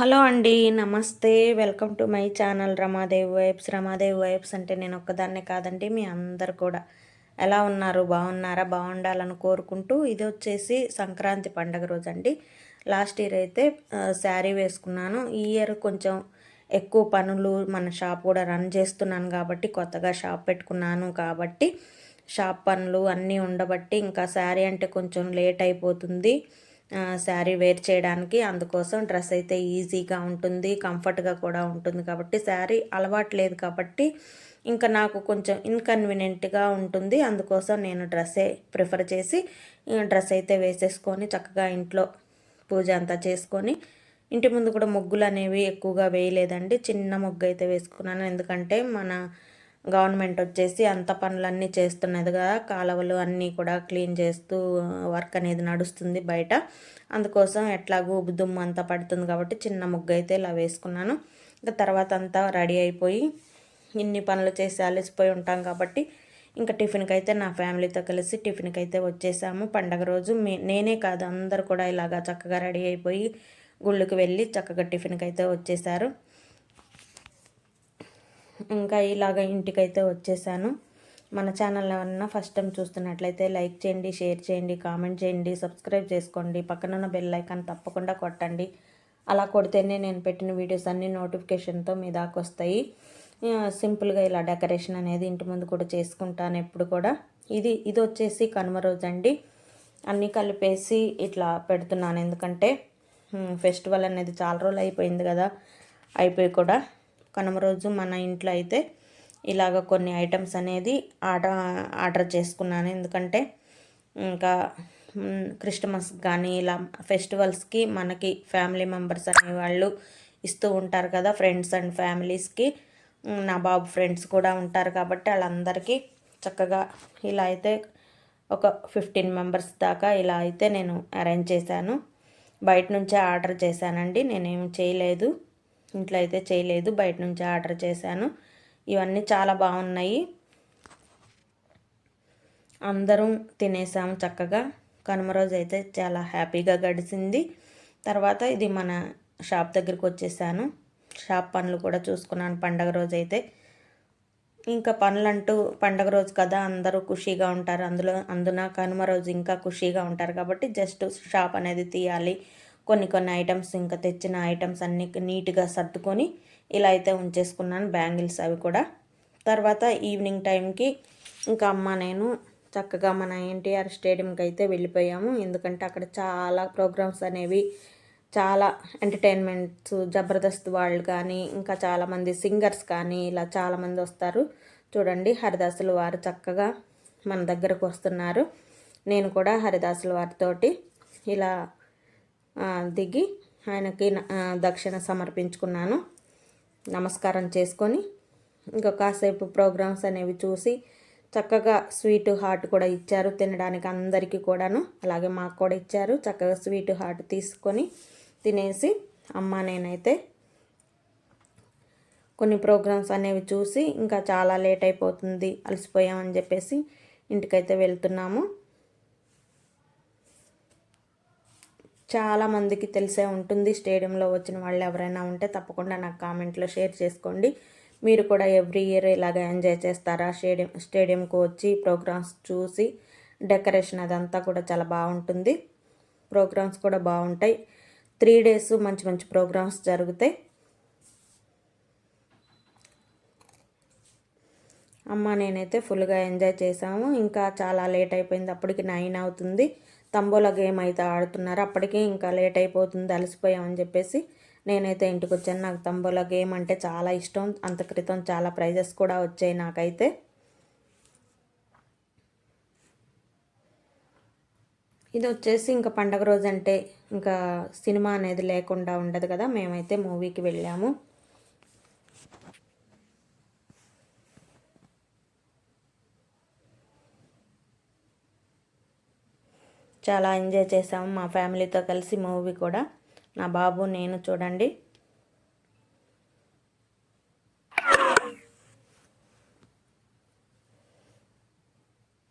Hello అండి నమస్తే. Welcome to my channel Ramadevi vibes. Ramadevi vibes అంటే నేను ఒక్కదాన్నే కాదండి మీ అందరు కూడా. ఎలా ఉన్నారు? బాగున్నారా? బాగుండాలని కోరుకుంటూ ఇది వచ్చేసి సంక్రాంతి పండగ రోజు అండి లాస్ట్ ఇయర్ అయితే శారీ వేసుకున్నాను. ఈ ఇయర్ కొంచెం ఎక్కువ పనులు మన షాప్ కూడా రన్ చేస్తున్నాను కాబట్టి కొత్తగా షాప్ పెట్టుకున్నాను కాబట్టి షాప్ పనులు అన్నీ ఉండబట్టి ఇంకా శారీ అంటే కొంచెం లేట్ అయిపోతుంది. శారీ వేర్ చేయడానికి అందుకోసం డ్రెస్ అయితే ఈజీగా ఉంటుంది కంఫర్ట్గా కూడా ఉంటుంది కాబట్టి శారీ అలవాటు లేదు కాబట్టి ఇంకా నాకు కొంచెం ఇన్కన్వీనియంట్గా ఉంటుంది. అందుకోసం నేను డ్రెస్సే ప్రిఫర్ చేసి డ్రెస్ అయితే వేసేసుకొని చక్కగా ఇంట్లో పూజ అంతా చేసుకొని ఇంటి ముందు కూడా ముగ్గులు అనేవి ఎక్కువగా వేయలేదండి. చిన్న ముగ్గు అయితే వేసుకున్నాను. ఎందుకంటే మన గవర్నమెంట్ వచ్చేసి అంత పనులన్నీ చేస్తున్నది కదా. కాలువలు అన్నీ కూడా క్లీన్ చేస్తూ వర్క్ అనేది నడుస్తుంది బయట. అందుకోసం ఎట్లాగూ దుమ్ము అంతా పడుతుంది కాబట్టి చిన్న ముగ్గు అయితే ఇలా వేసుకున్నాను. ఇంకా తర్వాత అంతా రెడీ అయిపోయి ఇన్ని పనులు చేసి అలసిపోయి ఉంటాం కాబట్టి ఇంకా టిఫిన్కి అయితే నా ఫ్యామిలీతో కలిసి టిఫిన్కి అయితే వచ్చేసాము. పండగ రోజు మే నేనే కాదు అందరు కూడా ఇలాగా చక్కగా రెడీ అయిపోయి గుళ్ళకి వెళ్ళి చక్కగా టిఫిన్కి అయితే వచ్చేసారు. ఇంకా ఇలాగ ఇంటికైతే వచ్చేసాను. మన ఛానల్ ఏమన్నా ఫస్ట్ టైం చూస్తున్నట్లయితే లైక్ చేయండి షేర్ చేయండి కామెంట్ చేయండి సబ్స్క్రైబ్ చేసుకోండి. పక్కనున్న బెల్ ఐకాన్ తప్పకుండా కొట్టండి. అలా కొడితేనే నేను పెట్టిన వీడియోస్ అన్నీ నోటిఫికేషన్తో మీ దాకా వస్తాయి. సింపుల్గా ఇలా డెకరేషన్ అనేది ఇంటి ముందు కూడా చేసుకుంటాను ఎప్పుడు కూడా. ఇది ఇది వచ్చేసి కనుమ రోజు అండి. అన్నీ కలిపేసి ఇట్లా పెడుతున్నాను. ఎందుకంటే ఫెస్టివల్ అనేది చాలా రోజులు అయిపోయింది కదా. అయిపోయి కూడా కనుమ రోజు మన ఇంట్లో అయితే ఇలాగ కొన్ని ఐటమ్స్ అనేది ఆర్డర్ ఆర్డర్ చేసుకున్నాను. ఎందుకంటే ఇంకా క్రిస్టమస్ కానీ ఇలా ఫెస్టివల్స్కి మనకి ఫ్యామిలీ మెంబర్స్ అనేవాళ్ళు ఇస్తూ ఉంటారు కదా ఫ్రెండ్స్ అండ్ ఫ్యామిలీస్కి. నా బాబు ఫ్రెండ్స్ కూడా ఉంటారు కాబట్టి వాళ్ళందరికీ చక్కగా ఇలా అయితే ఒక ఫిఫ్టీన్ మెంబర్స్ దాకా ఇలా అయితే నేను అరేంజ్ చేశాను. బయట నుంచే ఆర్డర్ చేశానండి నేనేం చేయలేదు. ఇంట్లో అయితే చేయలేదు. బయట నుంచి ఆర్డర్ చేశాను. ఇవన్నీ చాలా బాగున్నాయి. అందరం తినేసాము చక్కగా. కనుమ రోజు అయితే చాలా హ్యాపీగా గడిచింది తర్వాత ఇది మన షాప్ దగ్గరికి వచ్చేసాను. షాప్ పనులు కూడా చూసుకున్నాను పండగ రోజు అయితే. ఇంకా పనులంటూ పండగ రోజు కదా అందరూ ఖుషీగా ఉంటారు. అందులో అందున కనుమ రోజు ఇంకా ఖుషీగా ఉంటారు కాబట్టి జస్ట్ షాప్ అనేది తీయాలి. కొన్ని కొన్ని ఐటమ్స్ ఇంకా తెచ్చిన ఐటమ్స్ అన్నీ నీట్గా సర్దుకొని ఇలా అయితే ఉంచేసుకున్నాను బ్యాంగిల్స్ అవి కూడా. తర్వాత ఈవినింగ్ టైంకి ఇంకా అమ్మ నేను చక్కగా మన ఎన్టీఆర్ స్టేడియంకి అయితే వెళ్ళిపోయాము. ఎందుకంటే అక్కడ చాలా ప్రోగ్రామ్స్ అనేవి చాలా ఎంటర్టైన్మెంట్స్ జబర్దస్త్ వాళ్ళు కానీ ఇంకా చాలామంది సింగర్స్ కానీ ఇలా చాలామంది వస్తారు. చూడండి హరిదాసులు వారు చక్కగా మన దగ్గరకు వస్తున్నారు. నేను కూడా హరిదాసుల వారితోటి ఇలా దిగి ఆయనకి దక్షిణ సమర్పించుకున్నాను. నమస్కారం చేసుకొని ఇంకా కాసేపు ప్రోగ్రామ్స్ అనేవి చూసి చక్కగా స్వీట్ హార్ట్ కూడా ఇచ్చారు తినడానికి అందరికీ కూడాను. అలాగే మాకు కూడా ఇచ్చారు. చక్కగా స్వీట్ హార్ట్ తీసుకొని తినేసి అమ్మ నేనైతే కొన్ని ప్రోగ్రామ్స్ అనేవి చూసి ఇంకా చాలా లేట్ అయిపోతుంది అలసిపోయామని చెప్పేసి ఇంటికైతే వెళ్తున్నాము. చాలామందికి తెలిసే ఉంటుంది. స్టేడియంలో వచ్చిన వాళ్ళు ఎవరైనా ఉంటే తప్పకుండా నాకు కామెంట్లో షేర్ చేసుకోండి. మీరు కూడా ఎవ్రీ ఇయర్ ఇలాగ ఎంజాయ్ చేస్తారా? స్టేడియం స్టేడియంకు వచ్చి ప్రోగ్రామ్స్ చూసి డెకరేషన్ అదంతా కూడా చాలా బాగుంటుంది. ప్రోగ్రామ్స్ కూడా బాగుంటాయి. త్రీ డేస్ మంచి మంచి ప్రోగ్రామ్స్ జరుగుతాయి. అమ్మ నేనైతే ఫుల్గా ఎంజాయ్ చేసాము ఇంకా చాలా లేట్ అయిపోయింది. అప్పటికి నైన్ అవుతుంది. తంబోలా గేమ్ అయితే ఆడుతున్నారు. అప్పటికే ఇంకా లేట్ అయిపోతుంది అలసిపోయామని చెప్పేసి నేనైతే ఇంటికి వచ్చాను నాకు తంబోలా గేమ్ అంటే చాలా ఇష్టం. అంత క్రితం చాలా ప్రైజెస్ కూడా వచ్చాయి నాకైతే. ఇది వచ్చేసి ఇంకా పండగ రోజు అంటే ఇంకా సినిమా అనేది లేకుండా ఉండదు కదా. మేమైతే మూవీకి వెళ్ళాము. చాలా ఎంజాయ్ చేసాము మా ఫ్యామిలీతో కలిసి మూవీ కూడా. నా బాబు నేను చూడండి.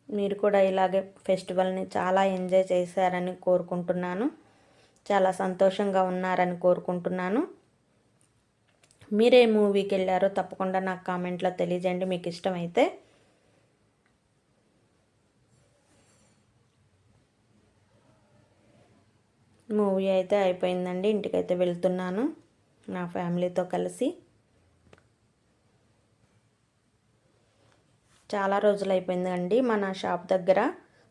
మీరు కూడా ఇలాగే ఫెస్టివల్ని చాలా ఎంజాయ్ చేశారని కోరుకుంటున్నాను. చాలా సంతోషంగా ఉన్నారని కోరుకుంటున్నాను. మీరే మూవీకి వెళ్ళారో తప్పకుండా నాకు కామెంట్లో తెలియజేయండి. మీకు ఇష్టమైతే మూవీ అయితే అయిపోయిందండి. ఇంటికైతే వెళ్తున్నాను. నా ఫ్యామిలీతో కలిసి. చాలా రోజులు అయిపోయిందండి మన షాప్ దగ్గర.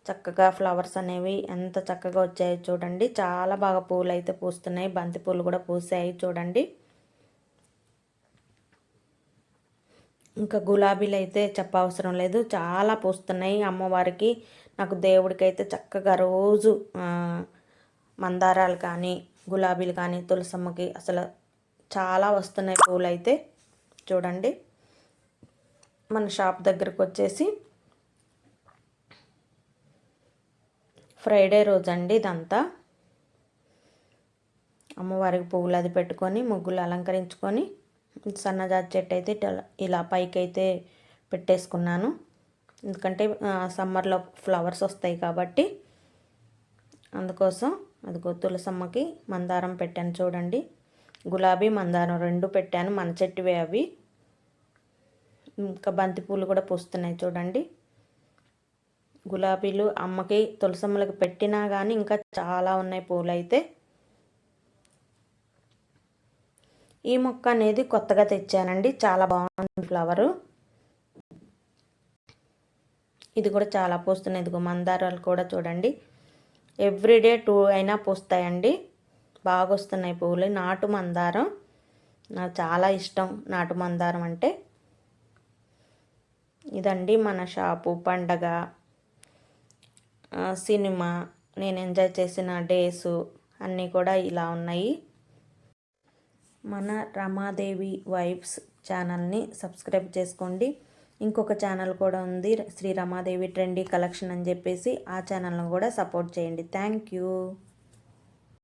చక్కగా ఫ్లవర్స్ అనేవి ఎంత చక్కగా వచ్చాయో చూడండి. చాలా బాగా పూలు అయితే పూస్తున్నాయి. బంతి పూలు కూడా పూసాయి చూడండి. ఇంకా గులాబీలు అయితే చెప్పవసరం లేదు. చాలా పూస్తున్నాయి అమ్మవారికి. నాకు దేవుడికి అయితే చక్కగా రోజు మందారాలు కానీ గులాబీలు కానీ తులసమ్మకి అసలు చాలా వస్తున్నాయి పూలు అయితే చూడండి. మన షాప్ దగ్గరకు వచ్చేసి ఫ్రైడే రోజు అండి ఇదంతా. అమ్మవారికి పువ్వులు అది పెట్టుకొని ముగ్గులు అలంకరించుకొని సన్నజాతి చెట్టు అయితే ఇలా పైకి అయితే పెట్టేసుకున్నాను. ఎందుకంటే సమ్మర్లో ఫ్లవర్స్ వస్తాయి కాబట్టి అందుకోసం అదిగో తులసమ్మకి మందారం పెట్టాను చూడండి. గులాబీ మందారం రెండు పెట్టాను మన చెట్టువే అవి. ఇంకా బంతిపూలు కూడా పూస్తున్నాయి చూడండి. గులాబీలు అమ్మకి తులసమ్మలకి పెట్టినా కానీ ఇంకా చాలా ఉన్నాయి పూలు అయితే ఈ మొక్క అనేది కొత్తగా తెచ్చానండి చాలా బాగుంది ఫ్లవరు. ఇది కూడా చాలా పూస్తున్నాయి ఇదిగో మందారాలు కూడా చూడండి. ఎవ్రీడే టూ అయినా పూస్తాయండి. బాగా వస్తున్నాయి పువ్వులు. నాటు మందారం. నాకు చాలా ఇష్టం నాటు మందారం అంటే. ఇదండి మన షాపు పండగ సినిమా నేను ఎంజాయ్ చేసిన డేసు అన్నీ కూడా ఇలా ఉన్నాయి. మన రమాదేవి వైబ్స్ ఛానల్ని సబ్స్క్రైబ్ చేసుకోండి. ఇంకొక ఛానల్ కూడా ఉంది శ్రీ రమాదేవి ట్రెండీ కలెక్షన్ అని చెప్పేసి ఆ ఛానల్ను కూడా సపోర్ట్ చేయండి. Thank you.